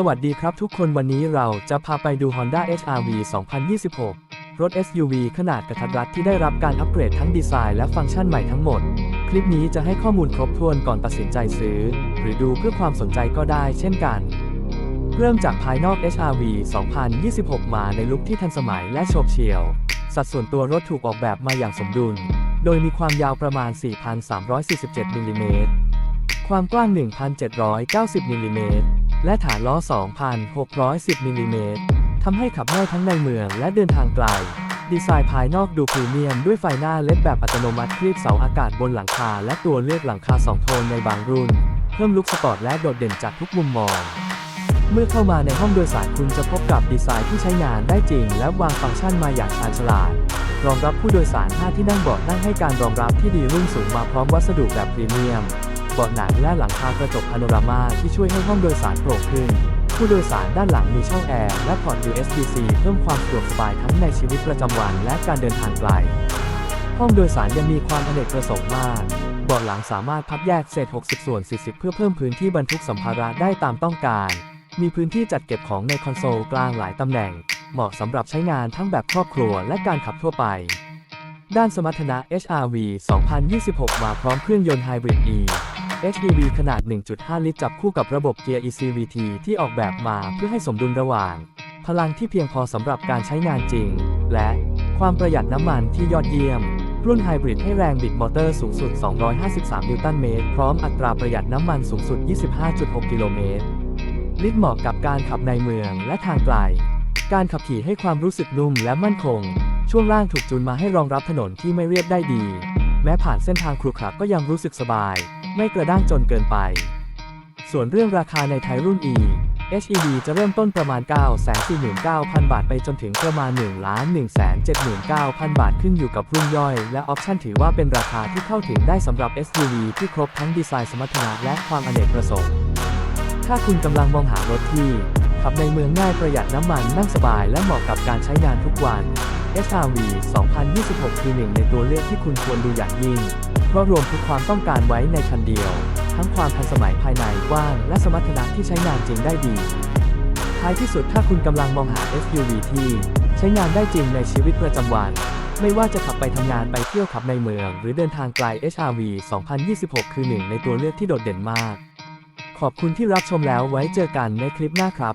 สวัสดีครับทุกคนวันนี้เราจะพาไปดู Honda HR-V 2026 รถ SUV ขนาดกระทัดรัดที่ได้รับการอัปเกรดทั้งดีไซน์และฟังก์ชันใหม่ทั้งหมด คลิปนี้จะให้ข้อมูลครบถ้วนก่อนตัดสินใจซื้อ หรือดูเพื่อความสนใจก็ได้เช่นกัน เริ่มจากภายนอก HR-V 2026 มาในลุคที่ทันสมัยและโฉบเฉี่ยว สัดส่วนตัวรถถูกออกแบบมาอย่างสมดุล โดยมีความยาวประมาณ 4,347มิลลิเมตรความกว้าง 1,790มิลลิเมตร และฐานล้อ 2,610 มิลลิเมตรทำให้ขับง่ายทั้งในเมืองและเดินทางไกล ดีไซน์ภายนอกดูพรีเมียมด้วยไฟหน้าเล็ดแบบอัตโนมัติคลีบเสาอากาศบนหลังคา และตัวเลือกหลังคา2โทนในบางรุ่น เพิ่มลุคสปอร์ตและโดดเด่นจากทุกมุมมอง เมื่อเข้ามาในห้องโดยสารคุณจะพบกับดีไซน์ที่ใช้งานได้จริง และวางฟังก์ชันมาอย่างชาญฉลาด รองรับผู้โดยสาร 5 ที่นั่งเบาะนั่งให้การรองรับที่ดีรุ่นสูงมาพร้อมวัสดุแบบพรีเมียม เบาะหนังและหลังคากระจกพาโนรามาที่ช่วยให้ห้องโดยสารโปร่งขึ้น ผู้โดยสารด้านหลังมีช่องแอร์และพอร์ต USB-C เพิ่มความสะดวกสบายทั้งในชีวิตประจำวันและการเดินทางไกล ห้องโดยสารยังมีความอเนกประสงค์มากเบาะหลังสามารถพับแยกเศษ 60 ส่วน 40 เพื่อเพิ่มพื้นที่บรรทุกสัมภาระได้ตามต้องการ มีพื้นที่จัดเก็บของในคอนโซลกลางหลายตำแหน่ง เหมาะสำหรับใช้งานทั้งแบบครอบครัวและการขับทั่วไป ด้านสมรรถนะ HR-V 2026 มาพร้อมเครื่องยนต์ไฮบริด E HEV ขนาด 1.5 ลิตรจับคู่กับระบบเกียร์ ECVT ที่ออกแบบมาเพื่อให้สมดุลระหว่าง พลังที่เพียงพอสำหรับการใช้งานจริง และความประหยัดน้ำมันที่ยอดเยี่ยม รุ่นไฮบริดให้แรงบิดมอเตอร์สูงสุด 253 นิวตันเมตร พร้อมอัตราประหยัดน้ำมันสูงสุด 25.6 กิโลเมตร ลิตรเหมาะกับการขับในเมืองและทางไกล การขับขี่ให้ความรู้สึกนุ่มและมั่นคง ช่วงล่างถูกจูนมาให้รองรับถนนที่ไม่เรียบได้ดี แม้ผ่านเส้นทางครุขระก็ยังรู้สึกสบาย ไม่กระด้างจนเกินไป ส่วนเรื่องราคาในไทยรุ่น E HEV จะเริ่มต้นประมาณ 949,000 บาทไปจนถึงประมาณ 1,179,000 บาทขึ้นอยู่กับรุ่นย่อย และออปชั่นถือว่าเป็นราคาที่เข้าถึงได้สำหรับ SUV ที่ครบทั้งดีไซน์สมรรถนะและความอเนกประสงค์ ถ้าคุณกำลังมองหารถที่ขับในเมืองง่ายประหยัดน้ำมันนั่งสบายและเหมาะกับการใช้งานทุกวัน HR-V 2026 คือหนึ่งในตัวเลือกที่คุณควรดูอย่างยิ่ง เพราะรวมทุกความต้องการไว้ในคันเดียว ทั้งความทันสมัยภายในกว้าง และสมรรถนะที่ใช้งานจริงได้ดี ท้ายที่สุดถ้าคุณกำลังมองหา SUV ที่ใช้งานได้จริงในชีวิตประจำวัน ไม่ว่าจะขับไปทำงานไปเที่ยวขับในเมือง หรือเดินทางไกล HR-V 2026 คือหนึ่งในตัวเลือกที่โดดเด่นมาก ขอบคุณที่รับชมแล้วไว้เจอกันในคลิปหน้าครับ